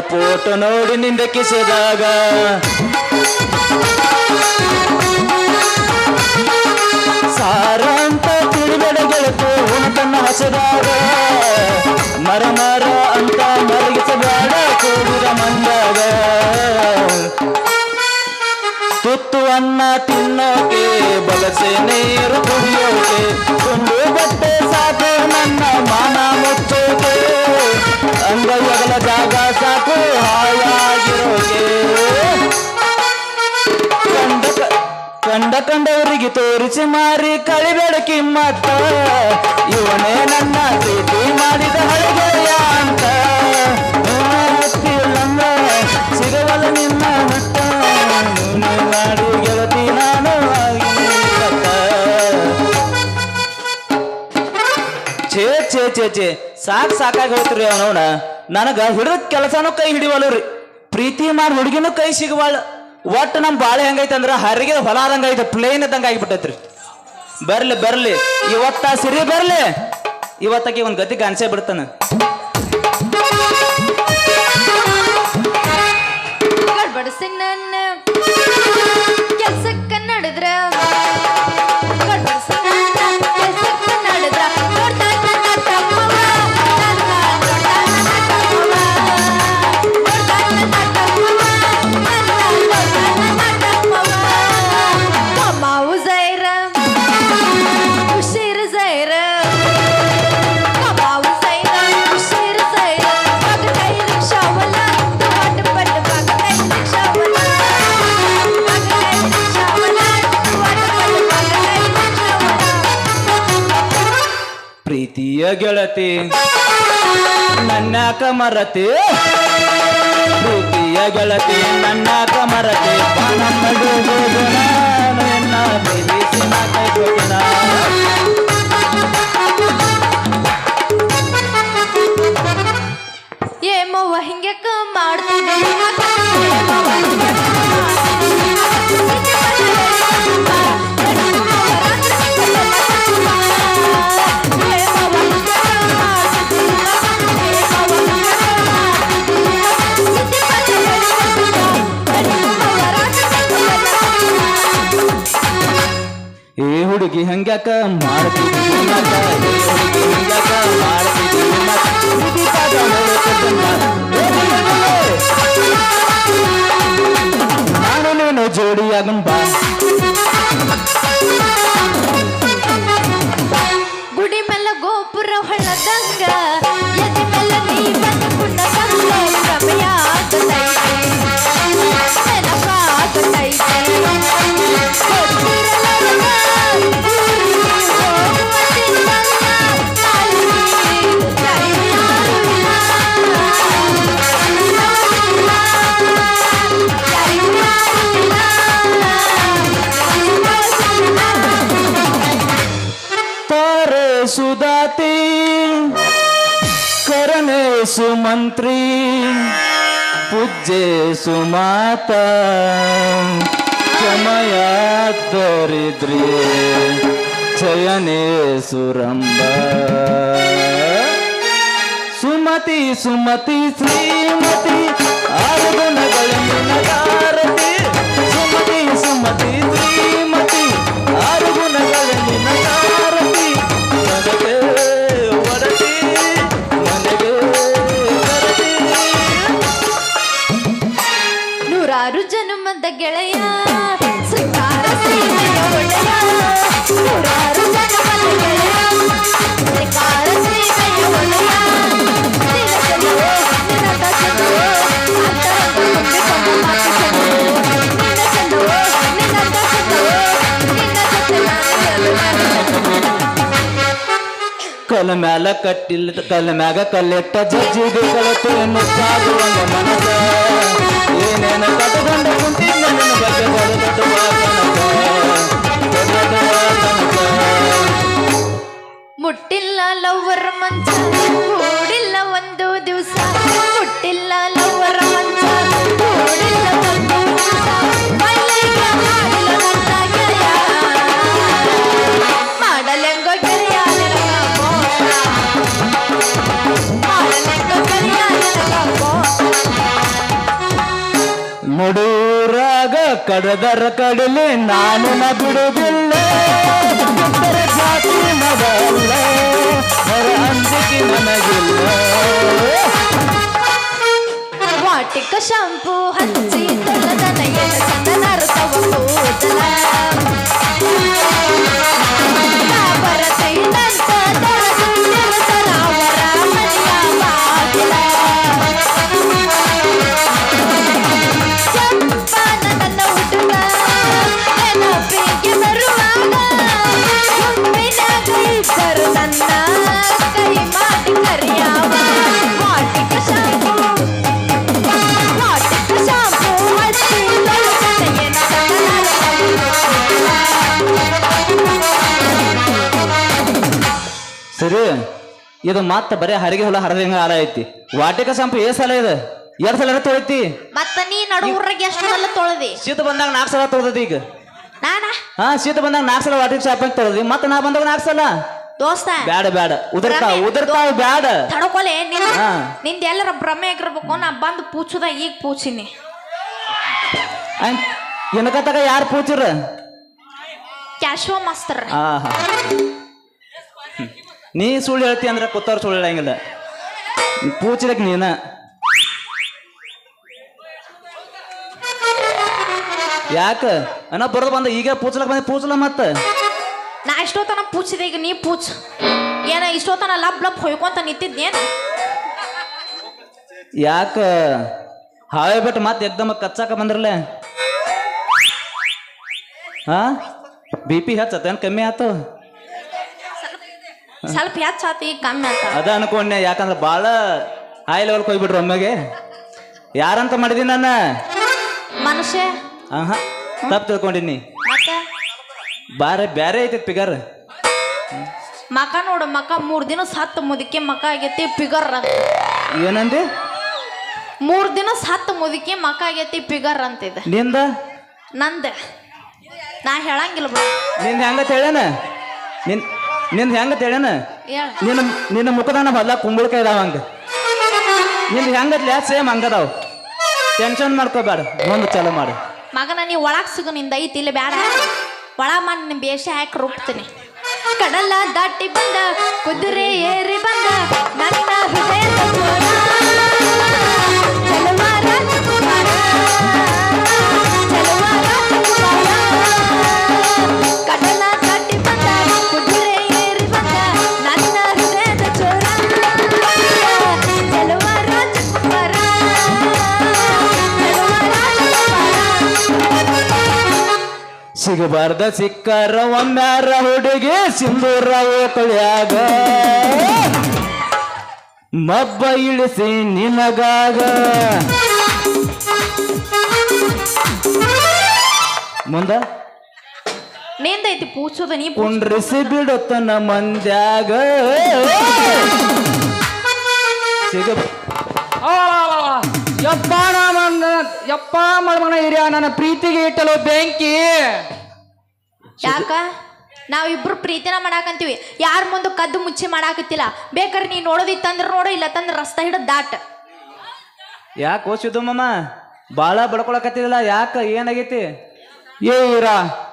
Photo ನೋಡಿ ನಿಂದ ಕಿಸೆದಾಗ. ಸಾರ ಅಂತ ತನ್ನ ಹಸದಾಗ. ಮರ ಮರ ಅಂತ ಮರಗಿಸಬೇಡ ಕೂಡಿದ ಮಂದಾಗ. ತುತ್ತು ಅನ್ನ ತಿನ್ನೋಕೆ, ಬಲಸೆ ನೀರು ಕುಡಿಯೋಕೆ, ತುಂಡು ಬಟ್ಟೆ ಸಾಕು ನನ್ನ ಮಾನ ಮುಚ್ಚೋಕೆ. ಕಂಡವರಿಗೆ ತೋರಿಸಿ ಮಾರಿ ಕಳಿಬೇಡ ಕಿಮ್ಮತ್ತ ಇವನೇ ನನ್ನ ಪ್ರೀತಿ ಮಾಡಿದ ಹಳಗೆಯ ಅಂತ. ಸಿಗವಲ್ಲ ನಿನ್ನ ನೀನು ಮಾಡಿ ಗೆಳತಿ ನಾನು ಕಟ್ಟ. ಛೇ ಛೇ ಛೇ ಸಾಕ್ ಸಾಕಾಗಿ ಹೋಯ್ತ್ರಿ ಅವನವನ. ನನಗ ಹಿಡಿದ ಕೆಲಸನೂ ಕೈ ಹಿಡಿವಲ್ರಿ. ಪ್ರೀತಿ ಮಾಡಿ ಹುಡುಗಿನೂ ಕೈ ಸಿಗವಾಳ. ಒಟ್ಟು ನಮ್ಮ ಬಾಳೆ ಹೆಂಗೈತೆ ಅಂದ್ರೆ ಹರಿಗೆ ಹೊಲ ಆದಂಗ ಐತೆ ಪ್ಲೇನ್ ಇದ್ದಂಗ ಆಗಿಬಿಟ್ಟೈತ್ರಿ. ಬರ್ಲಿ ಬರ್ಲಿ. ಇವತ್ತ ಸಿರಿ ಬರ್ಲಿ. ಇವತ್ತಾಗಿ ಒಂದು ಗತಿ ಕಾಣಿಸೆ ಬಿಡ್ತಾನ. ಬಡಿಸಿ ನನ್ನ ಪ್ರೀತಿಯ ಗೆಳತಿ ನನ್ನ ಕಮರತೆ ಪ್ರೀತಿಯ ಗೆಳತಿ ನನ್ನ ಮರತಿ ಬಾನಮ್ಮಡು ಹಿಂಗೆ ನಿನ್ನ. ಏಮವ್ವ ಹಿಂಗ್ಯಾಕ ಮಾಡ್ತಿದ್ದೆ ಹಂಗ್ಯಾಕ ಹುಡುಗಿ ಹಂಗ್ಯಾಕ ನಿನ್ನನೆ. ನಾನು ನೀನು ಜೋಡಿಯಾಗಂ ಬಾ ಗುಡಿ ಮೇಲೆ ಗೋಪುರ ಹೊಳ್ಳದಂಗ ಸುದಾತಿ ಕರಣೇಶು ಮಂತ್ರಿ ಪೂಜ್ಯೇಶು ಮಾತಾ ಚಮಯ ದರಿದ್ರಿ ಚಯನೇಸುರಂಬ ಸುಮತಿ ಸುಮತಿ ಶ್ರೀಮತಿ ಕಲ ಮ್ಯಾಲ ಕಟ್ಟಿಲ್ಲ ಕಲ್ಲ ಮ್ಯಾಗ ಕಲ್ಲೆಟ್ಟ ಜಜ್ಜಿಗೆ ಕಳತೇನು ಒಂದು ಮನಸ ನನ್ನ ಬಗ್ಗೆ ಮುಟ್ಟಿಲ್ಲ ಲವ್ವರ್ ಮಂಚ. ಕಡದರ ಕಡಲೆ ನಾನು ನ ಬಿಡುವುದಿಲ್ಲ ಜಾತಿ ಮಗಲ್ಲ ಹೊರ ನನಗಿಲ್ಲ ವಾಟಿಕ ಶಾಂಪೂ ಹಚ್ಚಿ ಇದು ಮತ್ತೆ ಬರೀ ಹರಿಗೆ ಹೊಲ ಹರದಂಗ ಹಾಲ ಐತಿ. ವಾಟಿಕ ಸಂಪ ಏ ಸಲ ಇದು? ಎರಡ್ ಸಲ ತೊಳಿತಿ? ಮತ್ತ ನೀ ನಡುವ್ರಾಗ ಎಷ್ಟು ಸಲ ತೊಳೆದಿ? ಶೀತ ಬಂದಾಗ ನಾಲ್ಕು ಸಲ ತೊಳ್ದತಿ ಈಗ. ನಾನಾ? ಹಾ ಶೀತ ಬಂದಾಗ ನಾಲ್ಕು ಸಲ ವಾಟಿಕ ಸಂಪ ತೊಳದಿ ತೊಳ್ದಿ. ಮತ್ತೆ ನಾ ಬಂದಾಗ ನಾಲ್ಕು ಸಲ? ದೋಸ್ತ ಬ್ಯಾಡ ಬ್ಯಾಡ. ಉದರ್ತಾವ ಉದರ್ತಾ ಉದರ್ತಾವ ಬ್ಯಾಡ. ತಡ್ಕೊಲೆ. ನಿಂದ ಎಲ್ಲರ ಭ್ರಮೆ ಆಗಿರ್ಬೇಕು. ನಾ ಬಂದು ಪೂಚುದ ಈಗ ಪೂಚಿನಿ. ಏನಕತ್ತಾಗ ಯಾರು ಪೂಚಿರ ಕ್ಯಾಶ್ವ ಮಾಸ್ತರ್ ಆಹಾ. ನೀ ಸುಳ್ಳು ಹೇಳ್ತಿ ಅಂದ್ರೆ ಕೂತವ್ರು ಸುಳ್ಳು ಹೇಳಂಗಿಲ್ಲ. ಪೂಚಿಲಕ್ ನೀನ. ಯಾಕ? ಅನ್ನ ಬರೋದು ಬಂದ ಈಗ ಪೂಚಲಕ್ ಬಂದ ಪೂಚಲ ಮತ್ತ? ನಾ ಇಷ್ಟೋತನ ಪೂಚಿದೆ ಈಗ ನೀ ಪೂಚ್. ಏನ ಇಷ್ಟೋತನ ಲಬ್ ಲಬ್ ಹೊಯ್ಕೊಂತ ನಿಂತಿದ್ನೇನ್ ಯಾಕ? ಹಾವೇ ಬಿಟ್ಟು ಮತ್ತೆ ಎಕ್ದಮ ಕಚ್ಚಾಕ ಬಂದ್ರಲ್ಲ ಹಾ? ಬಿ ಪಿ ಹಚ್ಚತ್ತೇನು ಕಮ್ಮಿ ಆತು? ಸ್ವಲ್ಪ ಹೆಚ್ಚಾತಿ ಈಗ ಕಮ್ಮಿ ಆತ. ಅದ ಅನ್ಕೊಂಡೆ ಯಾಕಂದ್ರೆ ಬಾಳ ಹೈ ಲೆವೆಲ್ ಹೋಗ್ಬಿಟ್ರು ಒಮ್ಮೆಗೆ. ಯಾರಂತ ಮಾಡಿದಿ ನಾನು ಮನುಷ್ಯ. ಆಹಾ ತಪ್ಪು ತಿಳ್ಕೊಂಡಿನಿ. ಮತ್ತೆ? ಬಾರೆ ಬ್ಯಾರೆ ಐತಿ ಪಿಗರ್ ಮಕ ನೋಡು ಮಕ ಮೂರ್ ದಿನ ಸತ್ತು ಮುದಕ್ಕೆ ಮಕ ಆಗೈತಿ ಪಿಗರ್ ಅಂತ ಏನಂದಿ? ಮೂರ್ ದಿನ ಸತ್ತು ಮುದಕ್ಕೆ ಮಕ ಆಗೈತಿ ಪಿಗರ್ ಅಂತಿದೆ. ನಿಂದ? ನಂದ. ನಾ ಹೇಳಂಗಿಲ್ಲ ಬಿಡು. ನಿಂದ ಹೆಂಗತ್ ಹೇಳೇನ ನಿನ್ ನಿಂದ ಹೆಂಗ ತಿಳಿಯನ ನಿನ್ನ ನಿನ್ನ ಮುಖದಾನ ಹೊಲ ಕುಂಬಳಕಾಯಿ ಇದಾವ ಹಂಗ. ನಿಂದ ಹೆಂಗ ಸೇಮ್ ಹಂಗದಾವ. ಟೆನ್ಷನ್ ಮಾಡ್ಕೋಬೇಡ. ಒಂದು ಚಲೋ ಮಾಡು. ಮಗನ ನೀ ಒಳಗ್ ಸಿಗು ನಿಂದ ಐತಿ ಇಲ್ಲಿ ಬೇಡ ಒಳ ಮಾಡಿ ನಿಮ್ ಬೇಷ ಹಾಕಿ ರುಪ್ತೀನಿ ಕಡಲ ದಾಟಿ ಬಂದ ಕುದುರೆ ಏರಿ ಬಂದ ನನ್ನ ಹೃದಯದ ಸಿಗಬಾರ್ದ ಸಿಕ್ಕಾರ ಒಮ್ಮ್ಯಾರ ಹುಡುಗಿ ಸಿಂಧೂರ ಓಕಳ್ಯಾಗ ಮಬ್ಬ ಇಳಿಸಿ ನಿನಗಾಗ. ಮುಂದ? ನಿಂದೈತಿ ಪೂಚೋದ ನೀ ಕುಂಡ್ರಿಸಿ ಬಿಡುತ್ತ ಮಂದ್ಯಾಗ. ಸಿಗ ಯಪ್ಪ ನನ್ನ ಯಪ್ಪ ಮಣ ಹಿರಿಯ ನನ್ನ ಪ್ರೀತಿಗೆ ಇಟ್ಟಲು ಬೆಂಕಿ. ಯಾಕ? ನಾವಿಬ್ರು ಪ್ರೀತಿನ ಮಾಡಾಕಂತೀವಿ. ಯಾರ ಮುಂದೆ ಕದ್ದು ಮುಚ್ಚಿ ಮಾಡಾಕತ್ತಿಲ್ಲ. ಬೇಕಾರೆ ನೀ ನೋಡೋದಿತ್ತಂದ್ರೆ ನೋಡು ಇಲ್ಲ ತಂದ್ರೆ ರಸ್ತೆ ಹಿಡಿದು ದಾಟ. ಯಾಕೆ ಓಸಿದ್ದು ಮಮ್ಮ ಬಾಳ ಬಡ್ಕೊಳಕತ್ತಿದಿಲ್ಲ ಯಾಕ? ಏನಾಗೈತಿ? ಏ ಇರ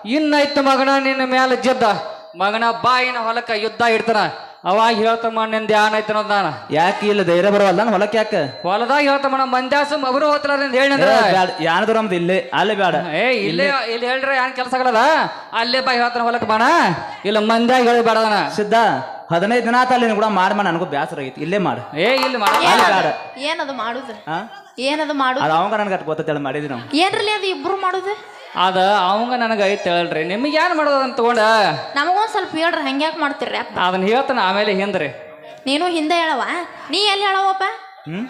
ಇನ್ನಾಯ್ತು ಮಗನ ನಿನ್ನ ಮೇಲೆ ಜದ್ದ. ಮಗನ ಬಾಯಿನ ಹೊಲಕ್ಕ ಯುದ್ಧ ಇಡ್ತಾನ. ಅವಾಗ ಹೇಳ್ತಮ್ಮ ನಿಂದ ಧ್ಯಾನ ಐತನ ನಾನು. ಯಾಕೆ ಇಲ್ಲ ಧೈರ್ಯ ಬರವಲ್ಲ ಹೊಲಕ್ಕೆ ಯಾಕೆ? ಹೊಲದಾಗ ಹೇಳ್ತಮ್ಮ ನಮ್ಮ ಮಂದ್ಯಾಸ ಮಗರು ಹೋಗ್ತಾರ ಹೇಳಿದ್ರ ಯಾನದು ನಮ್ದು ಇಲ್ಲೇ ಅಲ್ಲೇ ಬೇಡ ಏ ಇಲ್ಲೇ ಇಲ್ಲಿ. ಹೇಳ್ರ ಯಾನ್ ಕೆಲಸ ಆಗಲ್ಲ ಅಲ್ಲೇ ಬಾ ಹೇಳ್ತಾನ ಹೊಲಕ್ಕೆ ಬಾಣ ಇಲ್ಲ ಮಂದ್ಯಾಗ ಹೇಳಿ ಬೇಡದಾನ ಸಿದ್ಧ ಹದಿನೈದು ದಿನ ಆತ ಅಲ್ಲಿ ಕೂಡ ಮಾಡಿ ನನಗೂ ಬೇಸರ ಆಗೈತಿ. ಇಲ್ಲೇ ಮಾಡು. ಏ ಇಲ್ಲಿ ಮಾಡ. ಬೇಡ ಏನದು ಮಾಡುದು? ಹಾ ಏನದು ಮಾಡುದು? ಅದು ಅವಂಗ ನನ್ಗೆ ಗೊತ್ತೇಳಿ ಮಾಡಿದ್ವಿ ನಾವು. ಏನ್ರಲ್ಲಿ ಅದು ಇಬ್ರು ಮಾಡುದು? ಅದ ಅವಂಗ ನನಗ ಐತೆ ಹೇಳ್ರಿ. ನಿಮಗೆ ಏನ್ ಮಾಡೋದಂತ ತಗೊಂಡ? ನಮಗೊಂದ್ ಸ್ವಲ್ಪ ಹೇಳ್ರಿ ಹಂಗ್ಯಾಕೆ ಮಾಡ್ತೀರಿ ಅಪ್ಪ? ಅದನ್ನ ಹೇಳ್ತಾನ ಆಮೇಲೆ ಹಿಂದ್ರಿ. ನೀನು ಹಿಂದೆ ಹೇಳವ ನೀ ಎಲ್ಲಿ ಹೇಳವಪ್ಪ ಹ್ಮ್?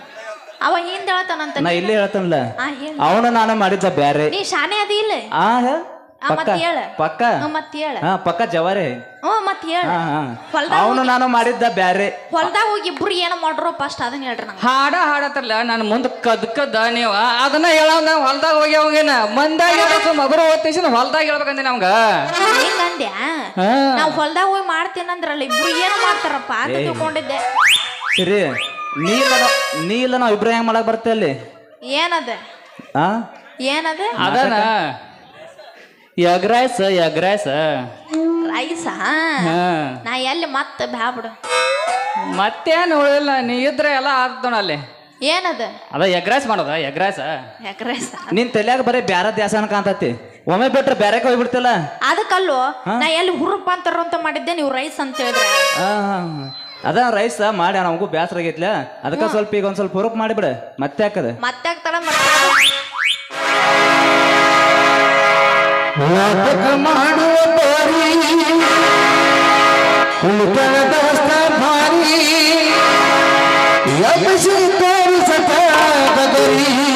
ಅವ ಹಿಂದೆ ಹೇಳ್ತಾನಂತ ನಾ ಇಲ್ಲೇ ಹೇಳ್ತಾನಲ್ಲ ಅವನ ನಾನು ಮಾಡಿದ್ದ ಬ್ಯಾರೆ. ನೀ ಶಾನೆ ಅದಿ ಇಲ್ಲ. ಆ ಹೇ? ಆ, ಪಕ್ಕ. ಮತ್ ಹೇಳ. ಹಾ ಪಕ್ಕ ಜವಾರಿ. ಹ್ಞೂ ಮತ್ ಹೇಳ. ಹಾ ಹಾ. ಅವನು ನಾನು ಮಾಡಿದ್ದ ಬ್ಯಾರೆ. ಹೊಲ್ದಾಗ ಹೋಗಿ ಇಬ್ರು ಏನೋ ಮಾಡ್ರೋ ಫಸ್ಟ್ ಅದನ್ನ ಹೇಳ್ರಿ ನಂಗೆ. ಹಾಡ ಹಾಡತ್ರಲ್ಲ ನಾನು ಮುಂದೆ ಕದ್ ಕದ್ದ ನೀವ. ಅದನ್ನ ಹೇಳವ್ ನಾವು. ಹೊಲ್ದಾಗ ಹೋಗಿ ಹೋಗಿನ ಮಂದಾಗ ಹೇಳ್ಬೇಕು ಮಗರು ಓದ್ತೇಸಿ ಹೊಲ್ದಾಗ ಹೇಳ್ಬೇಕಂದೆ ನಮ್ಗ. ಹಿಂಗಂದ್ಯಾ? ಹಾ. ನಾವ್ ಹೊಲ್ದಾಗ ಹೋಗಿ ಮಾಡ್ತೀನಂದ್ರಲ್ಲ ಇಬ್ರು ಏನ ಮಾಡ್ತಾರಪ್ಪ? ಅಂತ ತಿಳ್ಕೊಂಡಿದ್ದೆ. ಸರಿ ನೀ ಇಲ್ಲ ನಾವ್- ನೀ ಇಲ್ಲ ನಾವ್ ಇಬ್ರು ಹೆಂಗ್ ಮಾಡಕ್ ಬರ್ತೀವಿ ಅಲ್ಲಿ? ಏನದ? ಆ? ಏನದ? ಅದನ ಎಗ್ ರೈಸ್ ಎಗ್ ರೈಸ್ ರೈಸ ನಾ ಎಲ್ಲಿ ಮತ್ತೆ ಬ್ಯಾಬಿಡು ಮತ್ತೇನು ಉಳಿಲ್ಲ ನೀ ಇದ್ರೆ ಎಲ್ಲ ಆಗ್ತಾನ ಅಲ್ಲಿ. ಏನದ? ಅದ ಎಗ್ ರೈಸ್ ಮಾಡೋದ ಎಗ್ ರೈಸ್ ಯಾಕ ರೈಸ ನಿನ್ ತಲ್ಯಾಗ ಬರೀ ಬ್ಯಾರ ದ್ಯಾಸನ ಕಾಂತತಿ ಒಮ್ಮೆ ಬಿಟ್ರೆ ಬ್ಯಾರೆ ಹೋಗ್ಬಿಡ್ತಿಲ್ಲ ಅದಕ್ಕಲ್ಲೋ ನಾ ಎಲ್ಲಿ ಹುರುಪ ಅಂತಾರ ಅಂತ ಮಾಡಿದ್ದೆ ನೀವು ರೈಸ್ ಅಂತ ಹೇಳಿದ್ರೆ. ಅದ ರೈಸ್ ಮಾಡಿ ನಮಗೂ ಬ್ಯಾಸರ ಆಗೈತ್ಲ ಅದಕ್ಕ ಸ್ವಲ್ಪ ಈಗ ಒಂದ್ ಸ್ವಲ್ಪ ಹುರುಪ್ ಮಾಡಿಬಿಡ. ಮತ್ತೆ ಹಾಕದ ಮತ್ತೆ ತಡ नाटक माणू दोस्त भारी। यम से सता बदरी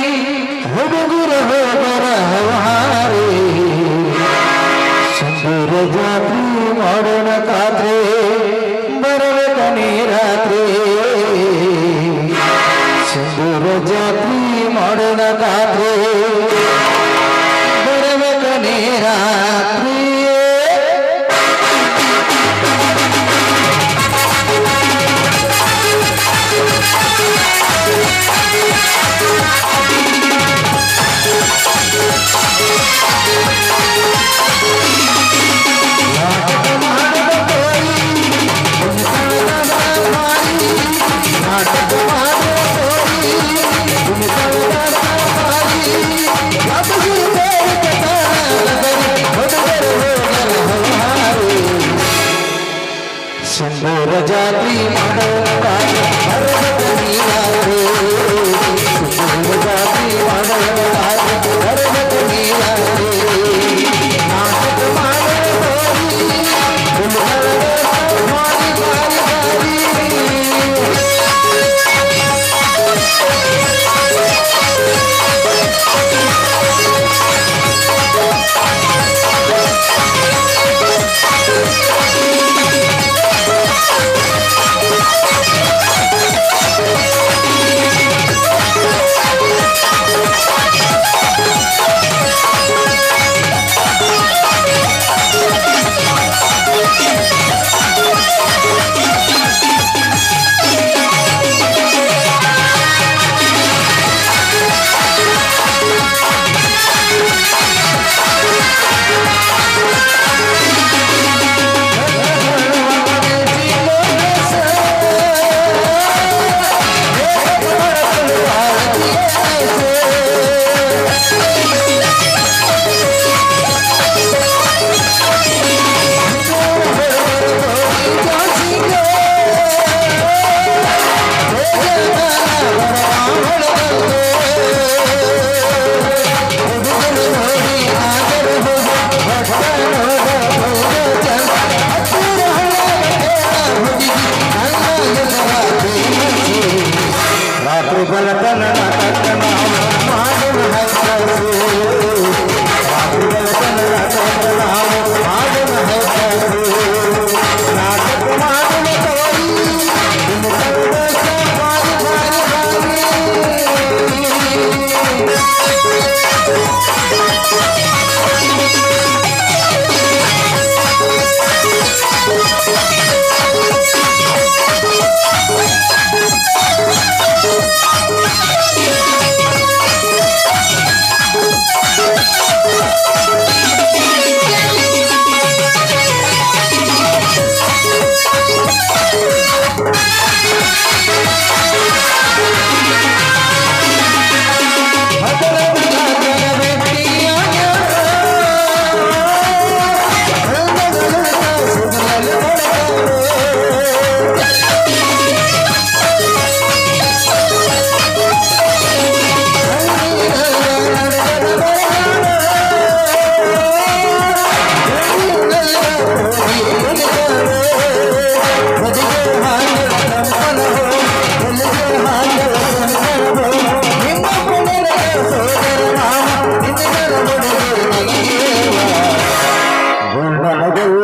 ರಾತ್ರಿ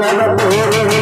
Thank.